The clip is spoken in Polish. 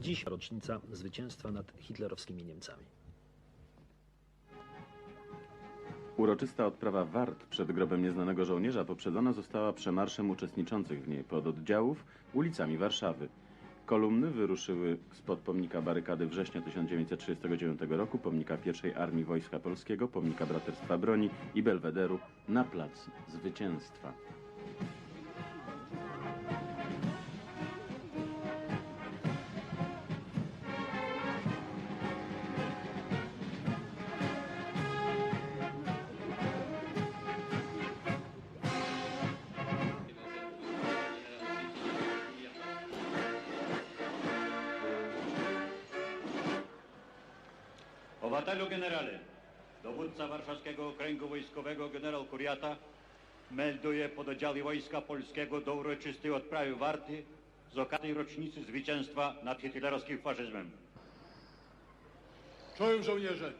Dziś rocznica zwycięstwa nad hitlerowskimi Niemcami. Uroczysta odprawa wart przed grobem nieznanego żołnierza poprzedzona została przemarszem uczestniczących w niej pod oddziałów ulicami Warszawy. Kolumny wyruszyły spod pomnika barykady września 1939 roku, pomnika I Armii Wojska Polskiego, pomnika Braterstwa Broni i Belwederu na plac Zwycięstwa. Obywatelu generale, dowódca Warszawskiego Okręgu Wojskowego generał Kuriata melduje pododdziały Wojska Polskiego do uroczystej odprawy warty z okazji rocznicy zwycięstwa nad hitlerowskim faszyzmem. Czołem żołnierze!